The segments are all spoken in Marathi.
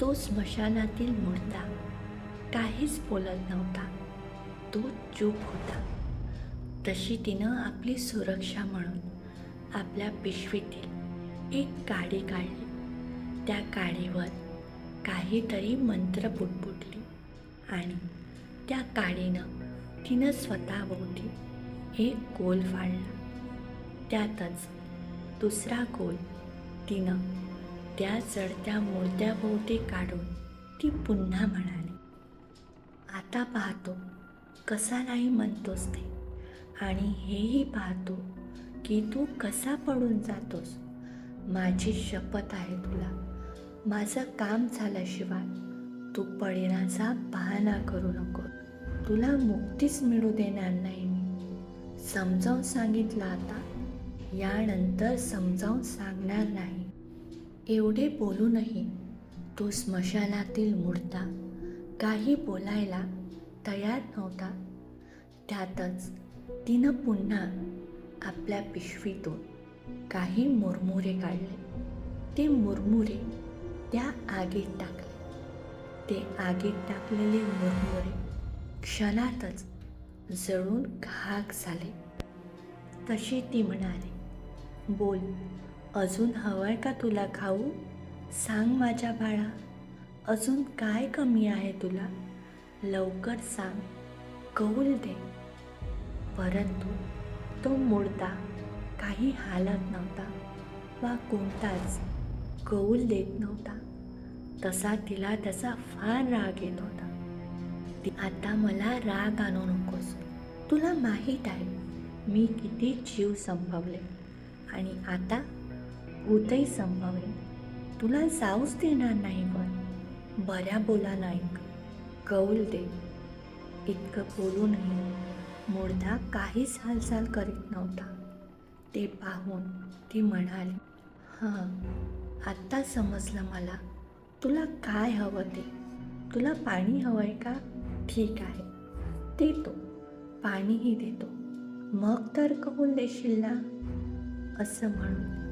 तो स्मशानातील मुडता. काहीच बोलत नव्हता. तो चूप होता. तशी तिनं आपली सुरक्षा म्हणून आपल्या पिशवीतील एक काडी काढली. त्या काडीवर काहीतरी मंत्र पुटपुटली आणि त्या काडीनं तिनं स्वतःभोवती एक गोल फाडला. त्यातच दुसरा गोल तिनं त्या चढत्या मुर्द्याभोवती काढून ती पुन्हा म्हणाली आता पाहतो कसा नाही म्हणतोस ते. आणि हेही पाहतो की तू कसा पडून जातोस. माझी शपथ आहे तुला. माझं काम झाल्याशिवाय तू पडण्याचा बहाणा करू नको. तुला मुक्तीच मिळू देणार नाही मी. समजावून सांगितलं आता. यानंतर समजावून सांगणार नाही. एवढे बोलूनही तो स्मशानातील मुडता काही बोलायला तयार नव्हता. त्यातच तिनं पुन्हा आपल्या पिशवीतून काही मुरमुरे काढले. ते मुरमुरे त्या आगीत टाकले. ते आगीत टाकलेले मुरमुरे क्षणातच जळून खाक झाले. तशी ती म्हणाली बोल अजून हवंय का तुला खाऊ? सांग माझ्या बाळा. अजून काय कमी आहे तुला? लवकर सांग. कौल दे. परंतु तो मुडता. काही हालत नव्हता. वा कोणताच. कौल देत नव्हता. तसा तिला त्याचा फार राग येत होता. ती आता मला राग आणू नकोस. तुला माहीत आहे मी किती जीव संपवले. आणि आता होतही संभवेल. तुला जाऊच देणार नाही पण बऱ्या बोला नाही कौल दे. इतकं बोलूनही मुर्दा काहीच हालचाल करीत नव्हता. ते पाहून ती म्हणाली हां आत्ता समजलं मला. तुला काय हवं ते? तुला पाणी हवं आहे का? ठीक आहे. देतो. पाणीही देतो. मग तर कबूल देशील ना? असं म्हणून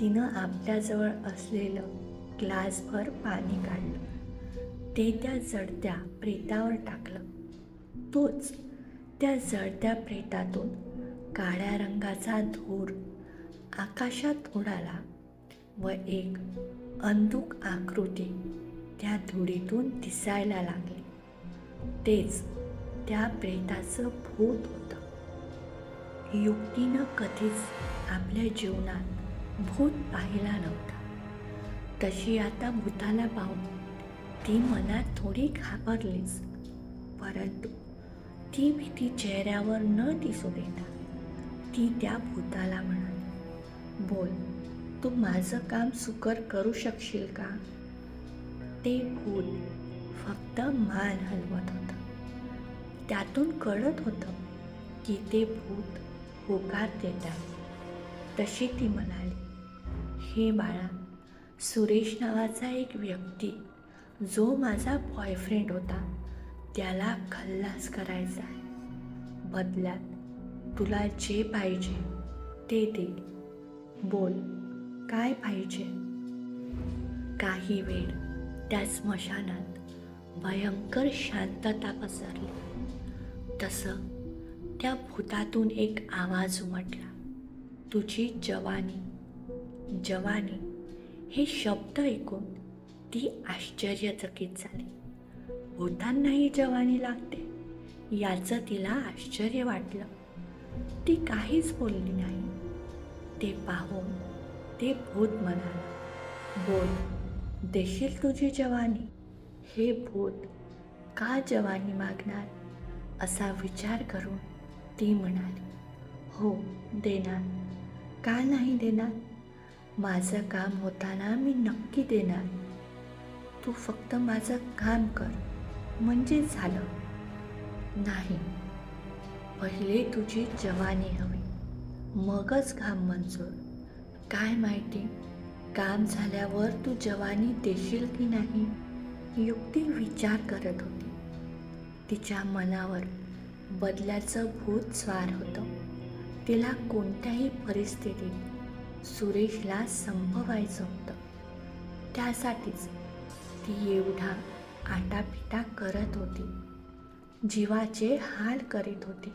तिनं आपल्याजवळ असलेलं ग्लासभर पाणी काढलं. ते त्या जडत्या प्रेतावर टाकलं. तोच त्या जळत्या प्रेतातून काळ्या रंगाचा धूर आकाशात उडाला व एक अंधुक आकृती त्या धुळीतून दिसायला लागली. तेच त्या प्रेताचं भूत होतं. युक्तीनं कधीच आपल्या जीवनात भूत पाहिला नव्हता. तशी आता भूताला पाहून ती मनात थोडी घाबरलीच. परंतु ती भीती चेहऱ्यावर न दिसू देता ती त्या भूताला म्हणाली बोल तू माझं काम सुकर करू शकशील का? ते भूत फक्त मान हलवत होतं. त्यातून कळत होतं की ते भूत होकार देत आहे तशी ती म्हणाली हे बाळा सुरेश नावाचा एक व्यक्ती जो माझा बॉयफ्रेंड होता त्याला खल्लास करायचा आहे. बदल्यात तुला जे पाहिजे ते दे. बोल काय पाहिजे? काही वेळ त्या स्मशानात भयंकर शांतता पसरली. तसं त्या भूतातून एक आवाज उमटला. तुझी जवानी जवानी हे शब्द ऐकून ती आश्चर्यचकित झाली. भूतांनाही जवानी लागते याचं तिला आश्चर्य वाटलं. ती काहीच बोलली नाही. ते पाहून ते भूत म्हणाला बोल देशील तुझी जवानी? हे भूत का जवानी मागणार? असा विचार करून ती म्हणाली हो देणार. का नाही देणार? माझं काम होताना मी नक्की देणार. तू फक्त माझं काम कर. म्हणजे झालं. नाही. पहिले तुझी जवानी हवी. मगच काम मंजूर. काय माहिती? काम झाल्यावर तू जवानी देशील की नाही? युक्ती विचार करत होती. तिच्या मनावर बदल्याचं भूत स्वार होतं. तिला कोणत्याही परिस्थितीत सुरेशला संपवायचं होतं. त्यासाठीच ती एवढा आटापिटा करत होती. जीवाचे हाल करीत होती.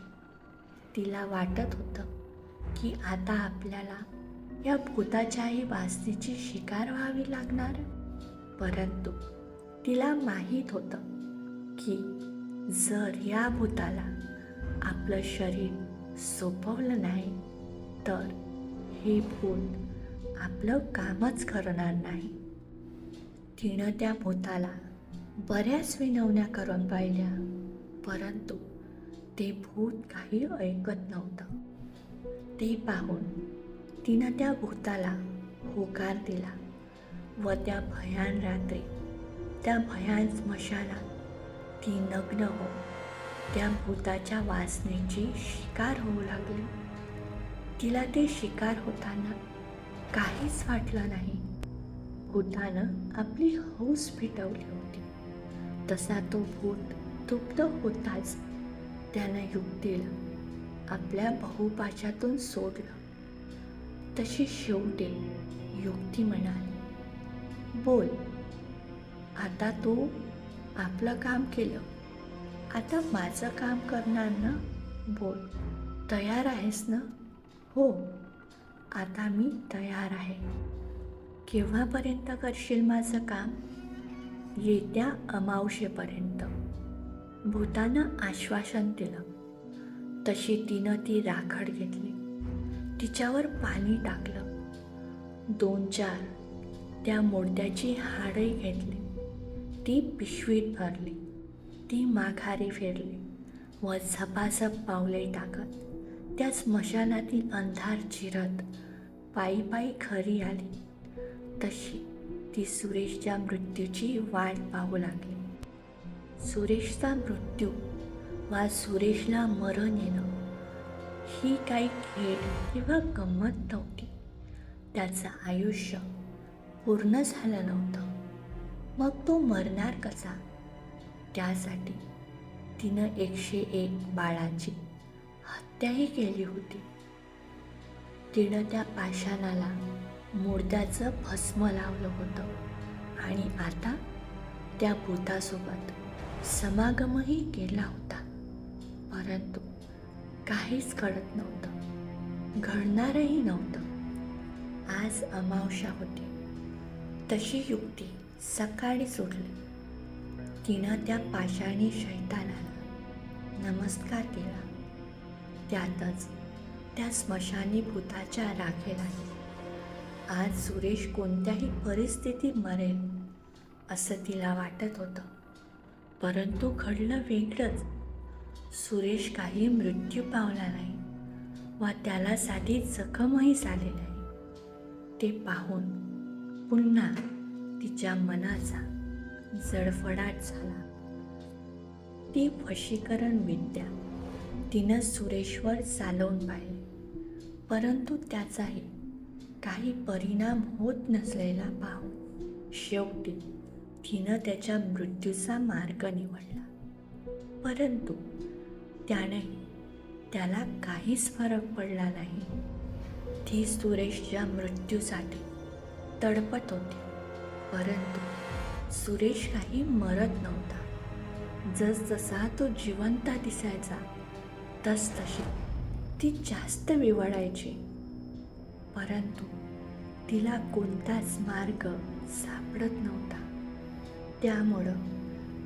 तिला वाटत होतं की आता आपल्याला या भूताच्याही वास्तीची शिकार व्हावी लागणार. परंतु तिला माहीत होतं की जर या भूताला आपलं शरीर सोपवलं नाही तर हे भूत आपलं कामच करणार नाही. तिनं त्या भूताला बऱ्याच विनवण्या करून पाहिल्या परंतु ते भूत काही ऐकत नव्हतं. ते पाहून तिनं त्या भूताला होकार दिला व त्या भयान रात्री त्या भयान स्मशानात ती नग्न हो त्या भूताच्या वासनेची शिकार होऊ लागली. तिला ते शिकार होताना काहीच वाटलं नाही. भूतानं आपली हौस फिटवली होती. तसा तो भूत तृप्त होताच त्यानं युक्तीला आपल्या बहुपाच्यातून सोडलं. तशी शेवटी युक्ती म्हणाली बोल आता तू आपलं काम केलं. आता माझं काम करणार ना? बोल तयार आहेस ना? हो आता मी तयार आहे. केव्हापर्यंत करशील माझं काम? येत्या अमावशेपर्यंत. भूतानं आश्वासन दिलं. तशी तिनं ती राखड घेतली. तिच्यावर पाणी टाकलं. दोन चार त्या मोडद्याची हाडही घेतली. ती पिशवीत भरली. ती माघारी फिरली व झपाझप पावले टाकत. त्या स्मशानातील अंधार चिरत पायी पायी खरी आली. तशी ती सुरेशच्या मृत्यूची वाट पाहू लागली. सुरेशचा मृत्यू वा सुरेशला मरण येणं ही काही खेळ किंवा गंमत नव्हती. त्याचं आयुष्य पूर्ण झालं नव्हतं. मग तो मरणार कसा? त्यासाठी तिनं एकशे एक बाळाची हत्याही केली होती. तिनं त्या पाषाणाला मुर्द्याचं भस्म लावलं होतं. आणि आता त्या भूतासोबत समागमही केला होता. परंतु काहीच कळत नव्हतं. घडणारही नव्हतं. आज अमावशा होती. तशी युक्ती सकाळी सुटली. तिनं त्या पाषाणी शैतानाला नमस्कार केला. त्यातच त्या स्मशानी भूताच्या राखेला. आज सुरेश कोणत्याही परिस्थितीत मरेल असं तिला वाटत होतं. परंतु घडलं वेगळंच. सुरेश काही मृत्यू पावला नाही व त्याला साधी जखमही झाली नाही. ते पाहून पुन्हा तिच्या मनाचा जडफडाट झाला. ती वशीकरण विद्या तिनं सुरेश्वर चालवून पाहिले. परंतु त्याचाही काही परिणाम होत नसलेला पाहून शेवटी तिनं त्याच्या मृत्यूचा मार्ग निवडला. परंतु त्यानेही त्याला काहीच फरक पडला नाही. ती सुरेशच्या मृत्यूसाठी तडपत होती. परंतु सुरेश काही मरत नव्हता. जसजसा तो जिवंत दिसायचा तसतशी ती जास्त विवळायची परंतु तिला कोणताच मार्ग सापडत नव्हता. त्यामुळं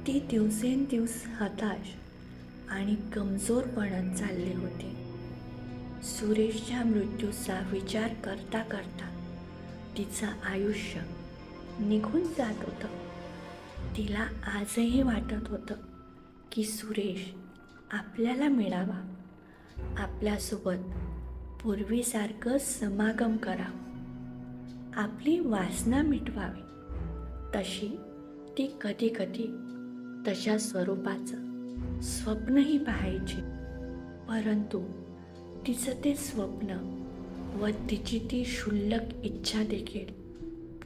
ती दिवसेंदिवस हताश आणि कमजोर बनत चालली होती. सुरेशच्या मृत्यूचा विचार करता करता तिचं आयुष्य निघून जात होतं. तिला आजही वाटत होतं की सुरेश आपल्याला मिळावा. आपल्यासोबत पूर्वीसारखं समागम करावं. आपली वासना मिटवावी. तशी ती कधी कधी तशा स्वरूपाचं स्वप्नही पाहायची. परंतु तिचं ते स्वप्न व तिची ती क्षुल्लक इच्छा देखील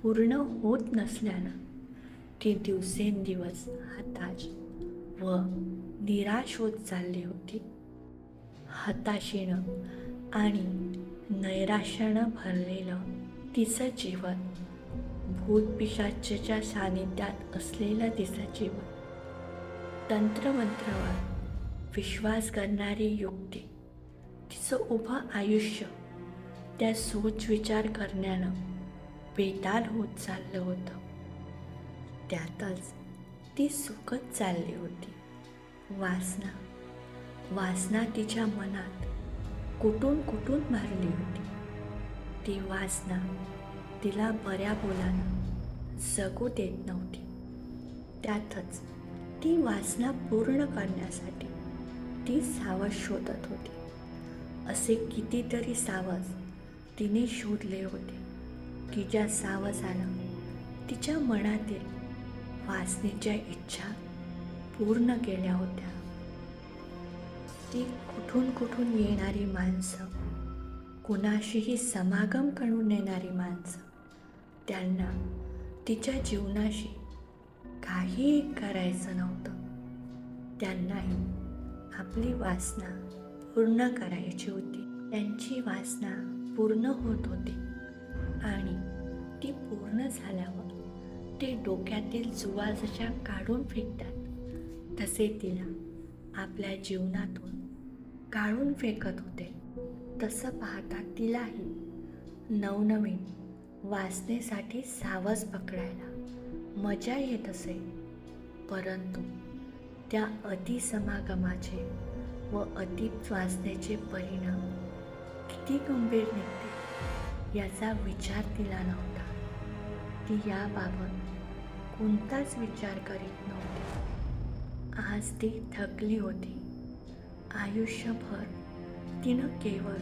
पूर्ण होत नसल्यानं ती दिवसेंदिवस हाताज व निराश होत चालली होती. हताशेनं आणि नैराश्यानं भरलेलं तिचं जीवन भूतपिशाच्याच्या सानिध्यात असलेलं तिचं जीवन तंत्रमंत्रावर विश्वास करणारी युक्ती तिचं उभं आयुष्य त्या सोच विचार करण्यानं बेताल होत चाललं होतं. त्यातच ती सुखत चालली होती. वासना. वासना तिच्या मनात कुठून कुठून भरली होती. ती वासना तिला बऱ्या बोलानं जगू देत नव्हती. त्यातच ती वासना पूर्ण करण्यासाठी ती सावज शोधत होती. असे कितीतरी सावज तिने शोधले होते की ज्या सावजानं तिच्या मनातील वासनेच्या इच्छा पूर्ण केल्या होत्या. ती कुठून कुठून येणारी माणसं कुणाशीही समागम करून येणारी माणसं त्यांना तिच्या जीवनाशी काही करायचं नव्हतं. त्यांनाही आपली वासना पूर्ण करायची होती. त्यांची वासना पूर्ण होत होती आणि ती पूर्ण झाल्यावर ते डोक्यातील जुवा जशा काढून फेकतात. तसे तिला आपल्या जीवनातून काढून फेकत होते. तसं पाहता तिलाही नवनवीन वाचनेसाठी सावज पकडायला मजा येत असे. परंतु त्या अतिसमागमाचे व अति वासनेचे परिणाम किती गंभीर निघते याचा विचार तिला नव्हता. ती याबाबत कोणताच विचार करीत नव्हती आज ती थकली होती. आयुष्यभर तिनं केवळ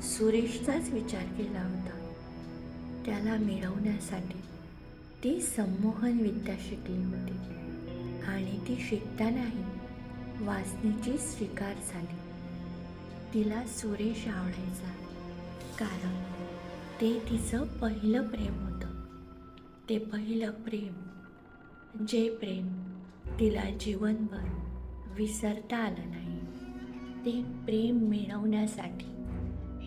सुरेशचाच विचार केला होता. त्याला मिळवण्यासाठी ती संमोहन विद्या शिकली होती आणि ती शिकतानाही वासनेची स्वीकार झाली. तिला सुरेश आवडायचा कारण ते तिचं पहिलं प्रेम होतं. ते पहिलं प्रेम जे प्रेम तिला जीवनभर विसरता आलं नाही. ते प्रेम मिळवण्यासाठी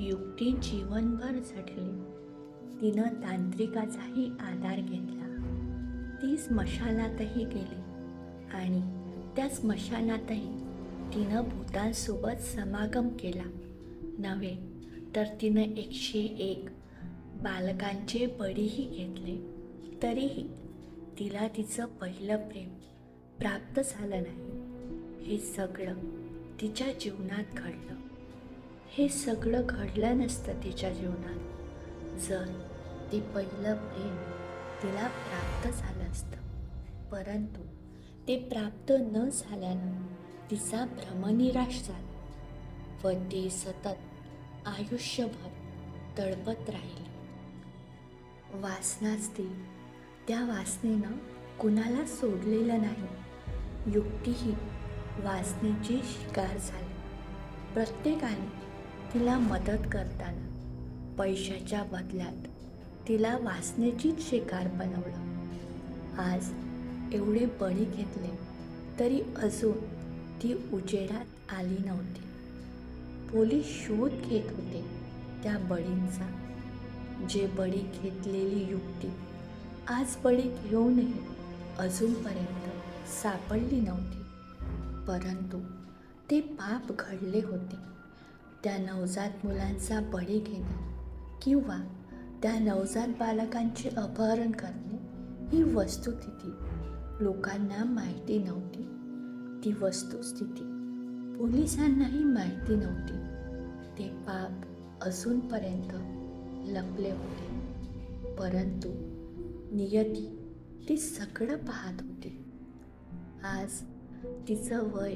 युक्ती जीवनभर झटली. तिनं तांत्रिकाचाही आधार घेतला. ती स्मशानातही गेली आणि त्या स्मशानातही तिनं भूतांसोबत समागम केला. नव्हे तर तिनं एकशे एक बालकांचे बळीही घेतले. तरीही तिला तिचं पहिलं प्रेम प्राप्त झालं नाही. हे सगळं तिच्या जीवनात घडलं. हे सगळं घडलं नसतं तिच्या जीवनात. जर ते पहिलं प्रेम तिला प्राप्त झालं असतं परंतु ते प्राप्त न झाल्यानं तिचा भ्रमनिराश झाला व ती सतत आयुष्यभर तळपत राहिली. वासनाच ती त्या वासनेनं कुणाला सोडलेलं नाही. युक्तीही वासनेची शिकार झाली. प्रत्येकाने तिला मदत करताना पैशाच्या बदल्यात तिला वासनेचीच शिकार बनवलं. आज एवढे बळी घेतले तरी अजून ती उजेडात आली नव्हती. पोलीस शोध घेत होते त्या बळींचा. जे बळी घेतलेली युक्ती आज बळी घेऊनही अजूनपर्यंत सापडली नव्हती. परंतु ते पाप घडले होते. त्या नवजात मुलांचा बळी घेणे किंवा त्या नवजात बालकांचे अपहरण करणे ही वस्तुस्थिती लोकांना माहिती नव्हती. ती वस्तुस्थिती पोलिसांनाही माहिती नव्हती. ते पाप अजूनपर्यंत लपले होते. परंतु नियती ती सगळं पाहत होती. आज तिचं वय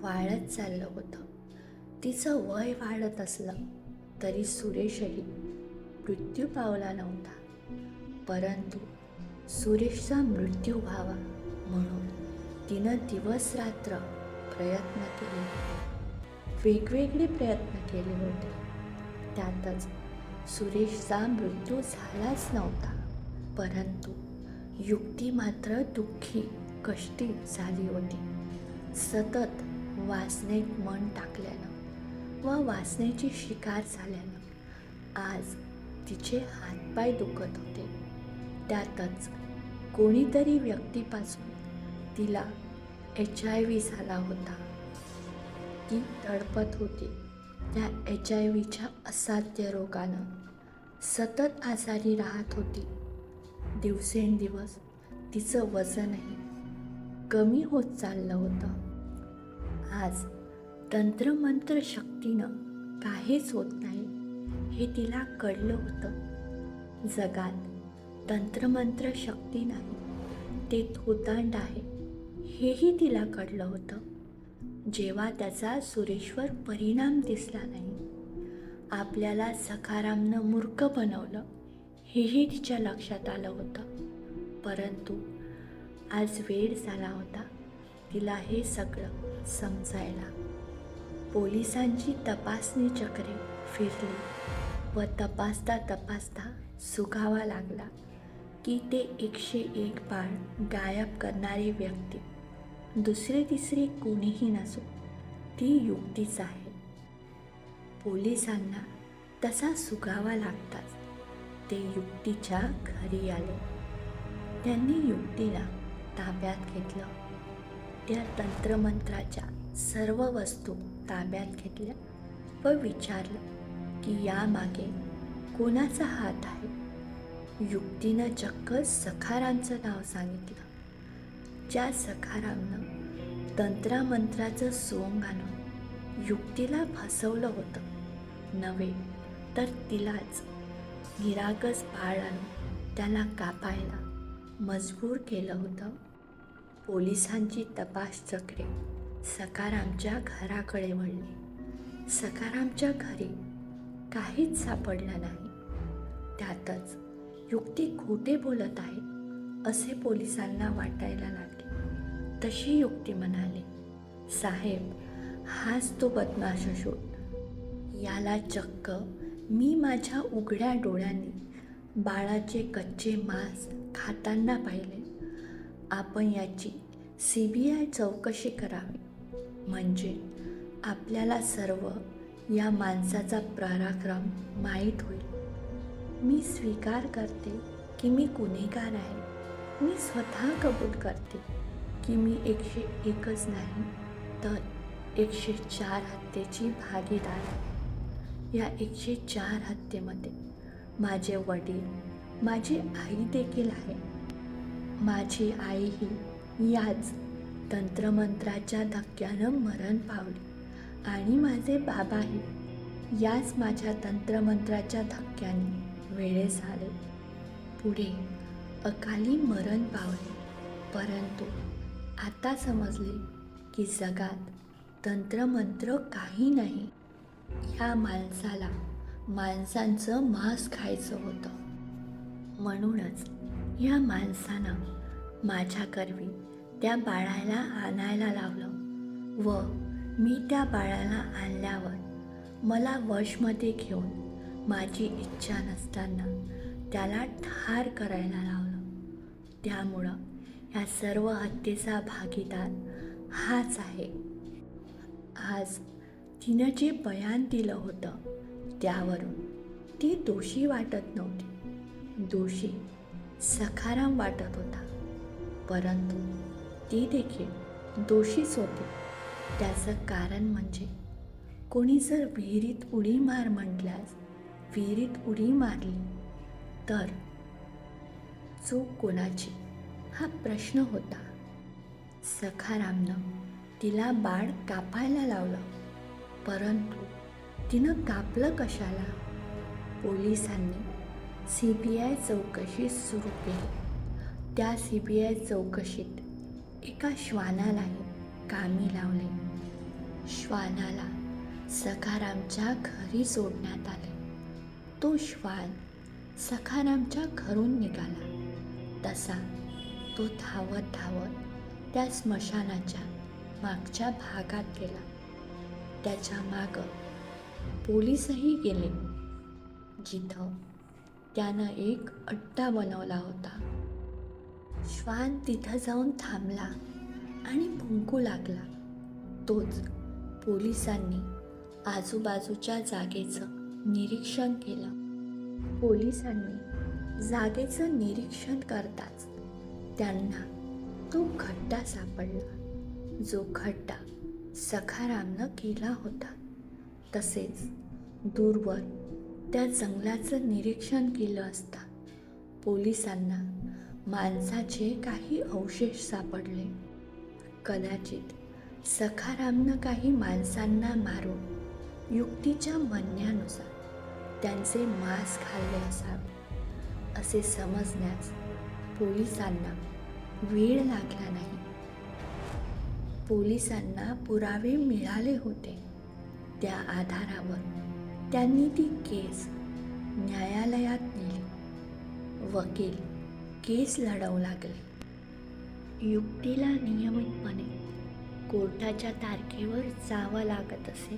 वाढत चाललं होतं. तिचं वय वाढत असलं तरी सुरेशही मृत्यू पावला नव्हता. परंतु सुरेशचा मृत्यू व्हावा म्हणून तिनं दिवस रात्र प्रयत्न केले. होते वेगवेगळे प्रयत्न केले होते. त्यातच सुरेशचा मृत्यू झालाच नव्हता. परंतु युक्ती मात्र दुःखी कष्टी झाली होती. सतत वासनेत मन टाकल्यानं व वासनेची शिकार झाल्यानं आज तिचे हातपाय दुखत होते. त्यातच कोणीतरी व्यक्तीपासून तिला एच आय व्ही झाला होता. ती तडपत होती. त्या एच आय व्हीच्या असाध्य रोगानं सतत आजारी राहत होती. दिवसेंदिवस तिचं वजनही कमी होत चाललं होतं. आज तंत्रमंत्र शक्तीनं काहीच होत नाही हे तिला कळलं होतं. जगात तंत्रमंत्र शक्ती नाही ते थोतांड आहे हेही तिला कळलं होतं. जेव्हा त्याचा सुरेश्वर परिणाम दिसला नाही आपल्याला सखारामनं मूर्ख बनवलं हेही तिच्या लक्षात आलं होतं. परंतु आज वेळ झाला होता. तिला हे सगळं समजायला. पोलिसांची तपासणी चक्रे फिरली व तपासता तपासता सुगावा लागला की ते एकशे एक बाळ गायब करणारी व्यक्ती. दुसरे तिसरे कोणीही नसो ती युक्तीच आहे. पोलिसांना तसा सुगावा लागताच ते युक्तीच्या घरी आले. त्यांनी युक्तीला ताब्यात घेतलं. त्या तंत्रमंत्राच्या सर्व वस्तू ताब्यात घेतल्या व विचारलं की यामागे कोणाचा हात आहे? युक्तीनं चक्क सखारामचं नाव सांगितलं. ज्या सखारामनं तंत्रामंत्राचं सोंग आणून युक्तीला फसवलं होतं नव्हे तर तिलाच निरागस बाळ आणून त्याला कापायला मजबूर केलं होतं. पोलिसांची तपास चक्रे. सकारामच्या घराकडे वळली. सकारामच्या घरी काहीच सापडलं नाही. त्यातच युक्ती खोटे बोलत आहे असे पोलिसांना वाटायला लागले. तशी युक्ती म्हणाली साहेब हाच तो बदमाश शोध याला चक्क मी माझ्या उघड्या डोळ्यांनी बाळाचे कच्चे मांस खाताना पाहिले आपण याची सी बी आय चौकशी करावी. म्हणजे आपल्याला सर्व या माणसाचा पराक्रम माहीत होईल. मी स्वीकार करते की मी गुन्हेगार आहे. मी स्वतः कबूल करते की मी एकशे एकच नाही तर एकशे चार हत्येची भागीदार आहे. या एकशे चार हत्येमध्ये माझे वडील माझी आई देखील आहे. माझी आई ही याच तंत्रमंत्राच्या धक्क्यानं मरण पावली. आणि माझे बाबाही याच माझ्या तंत्रमंत्राच्या धक्क्याने वेळे झाले. पुढे अकाली मरण पावले. परंतु आता समजले की जगात तंत्रमंत्र काही नाही. ह्या माणसाला माणसांचं मांस खायचं होतं. म्हणूनच या माणसानं माझ्या करवी त्या बाळाला आणायला लावलं व मी त्या बाळाला आणल्यावर मला वशमध्ये घेऊन माझी इच्छा नसताना त्याला ठार करायला लावलं. त्यामुळं ह्या सर्व हत्येचा भागीदार हाच आहे. आज तिनं जे बयान दिलं होतं त्यावरून ती दोषी वाटत नव्हती. दोषी सखाराम वाटत होता. परंतु ती देखील दोषीच होती. त्याचं कारण म्हणजे कोणी जर विहिरीत उडी मार म्हटल्यास विहिरीत उडी मारली तर चूक कोणाची? हा प्रश्न होता. सखारामनं तिला बाळ कापायला लावलं. परंतु तिनं कापलं कशाला? पोलिसांनी सी बी आय चौकशी सुरू केली. त्या सी बी आय चौकशीत एका श्वानालाही कामी लावले. श्वानाला सखारामच्या घरी सोडण्यात आले. तो श्वान सखारामच्या घरून निघाला. तसा तो धावत धावत त्या स्मशानाच्या मागच्या भागात गेला. त्याच्या मागं पोलीसही गेले. जिथं त्यानं एक अड्डा बनवला होता. श्वान तिथं जाऊन थांबला आणि भुंकू लागला. तोच पोलिसांनी आजूबाजूच्या जागेचं निरीक्षण केलं. पोलिसांनी जागेचं निरीक्षण करताच त्यांना तो खड्डा सापडला. जो खड्डा सखारामनं केला होता तसेच दूरवर त्या जंगलाचं निरीक्षण केलं असता पोलिसांना माणसाचे काही अवशेष सापडले. कदाचित सखारामनं काही माणसांना मारून युक्तीच्या म्हणण्यानुसार त्यांचे मांस खाल्ले असावे असे समजण्यास पोलिसांना वेळ लागला नाही. पोलिसांना पुरावे मिळाले होते. त्या आधारावर त्यांनी ती केस न्यायालयात नेली. वकील केस लढवू लागले. युक्तीला नियमितपणे कोर्टाच्या तारखेवर जावं लागत असे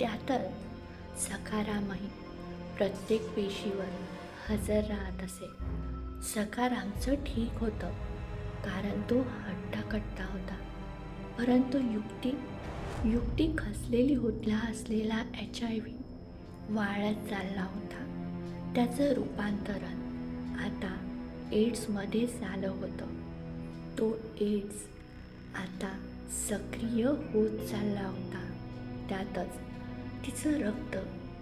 त्यातच सखारामही प्रत्येक पेशीवर हजर राहत असे. सखारामचं ठीक होतं कारण तो हट्टाकट्टा होता. परंतु युक्ती युक्ती खसलेली होतला असलेला एच आय व्ही वाळत चालला होता. त्याचं रूपांतरण आता एड्समध्ये झालं होतं. तो एड्स आता सक्रिय होत चालला होता. त्यातच तिचं रक्त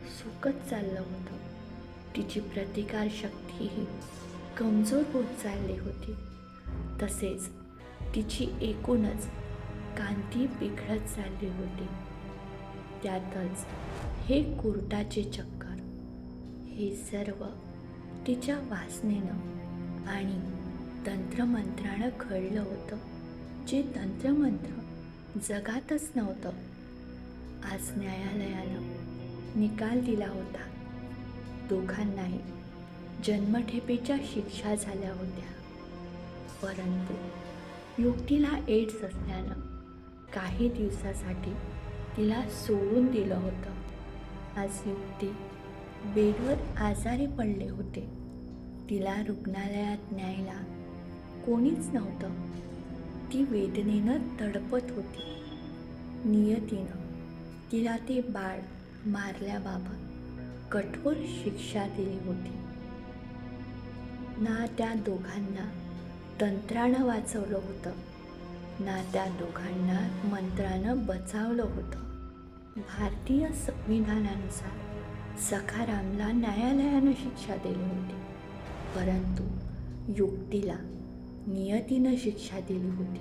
सुकत चाललं होतं. तिची प्रतिकारशक्तीही कमजोर होत चालली होती. तसेच तिची एकूणच कांती बिघडत चालली होती. त्यातच हे कुर्टाचे चक्कर हे सर्व तिच्या वासनेनं आणि तंत्रमंत्रानं घडलं होतं जे तंत्रमंत्र जगातच नव्हतं. आज न्यायालयानं निकाल दिला होता. दोघांनाही जन्मठेपेच्या शिक्षा झाल्या होत्या. परंतु युक्तीला एड्स असल्यानं काही दिवसासाठी तिला सोडून दिलं होतं. आज युक्ती बेडवर आजारी पडले होते. तिला रुग्णालयात न्यायला कोणीच नव्हतं. ती वेदनेनं तडपत होती. नियतीनं तिला ते बाळ मारल्याबाबत कठोर शिक्षा दिली होती. ना त्या दोघांना तंत्रानं वाचवलं होतं. ना त्या दोघांना मंत्रानं बचावलं होतं. भारतीय संविधानानुसार सखारामला न्यायालयानं शिक्षा दिली होती. परंतु युक्तीला नियतीनं शिक्षा दिली होती.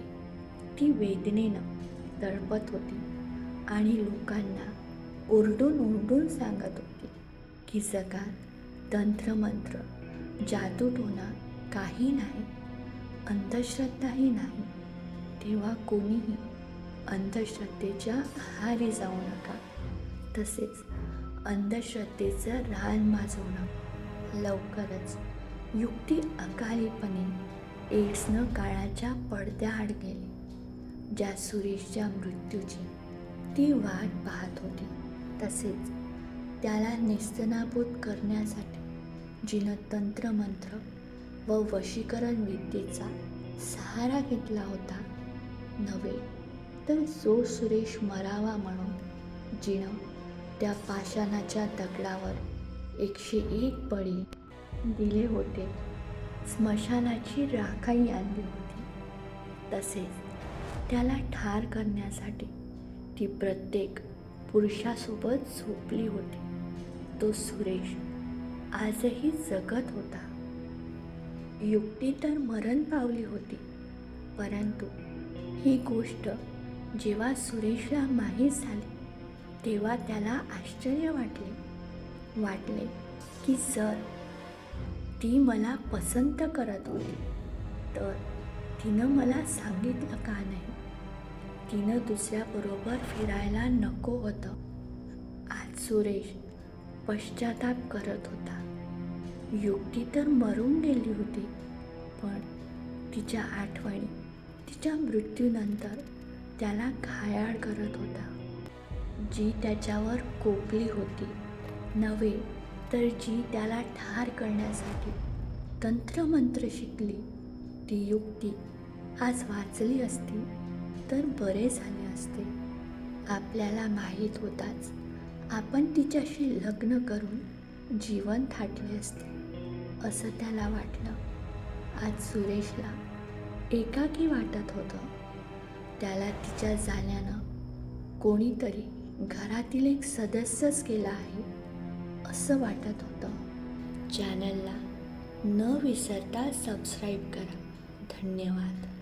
ती वेदनेनं तळपत होती आणि लोकांना ओरडून ओरडून सांगत होती की जगात तंत्रमंत्र जादूटोना काही नाही अंधश्रद्धाही नाही. तेव्हा कोणीही अंधश्रद्धेच्या आहारी जाऊ नका. तसेच अंधश्रद्धेचं रान माजवू नका. लवकरच युक्ती अकालीपणे एड्सनं काळाच्या पडद्याआड गेली ज्या सुरेशच्या मृत्यूची ती वाट पाहत होती. तसेच त्याला निस्तनाभूत करण्यासाठी जिनं तंत्रमंत्र व वशीकरण विद्येचा सहारा घेतला होता नव्हे तर जो सुरेश मरावा म्हणून जिनं त्या पाषाणाच्या दगडावर एकशे एक बळी दिले होते. स्मशानाची राखाई आणली होती. तसेच त्याला ठार करण्यासाठी ती प्रत्येक पुरुषासोबत झोपली होती. तो सुरेश आजही जगत होता. युक्ती तर मरण पावली होती परंतु ही गोष्ट जेव्हा सुरेशला माहीत झाले तेव्हा त्याला आश्चर्य वाटले. वाटले की जर ती मला पसंत करत होती. तर तिनं मला सांगितलं का नाही? तिनं दुसऱ्याबरोबर फिरायला नको होतं. आज सुरेश पश्चाताप करत होता. युक्ती तर मरून गेली होती पण तिच्या आठवणी तिच्या मृत्यूनंतर त्याला घायाळ करत होता जी त्याच्यावर कोपली होती. नव्हे तर जी त्याला ठार करण्यासाठी तंत्रमंत्र शिकली. ती युक्ती आज वाचली असती तर बरे झाले असते. आपल्याला माहीत होताच आपण तिच्याशी लग्न करून जीवन थाटले असते असं त्याला वाटलं. आज सुरेशला एकाकी वाटत होतं. त्याला तिच्या जाण्यानं कोणीतरी घरातील एक सदस्यच केला आहे असं वाटत होतं. चॅनलला न विसरता सबस्क्राईब करा. धन्यवाद.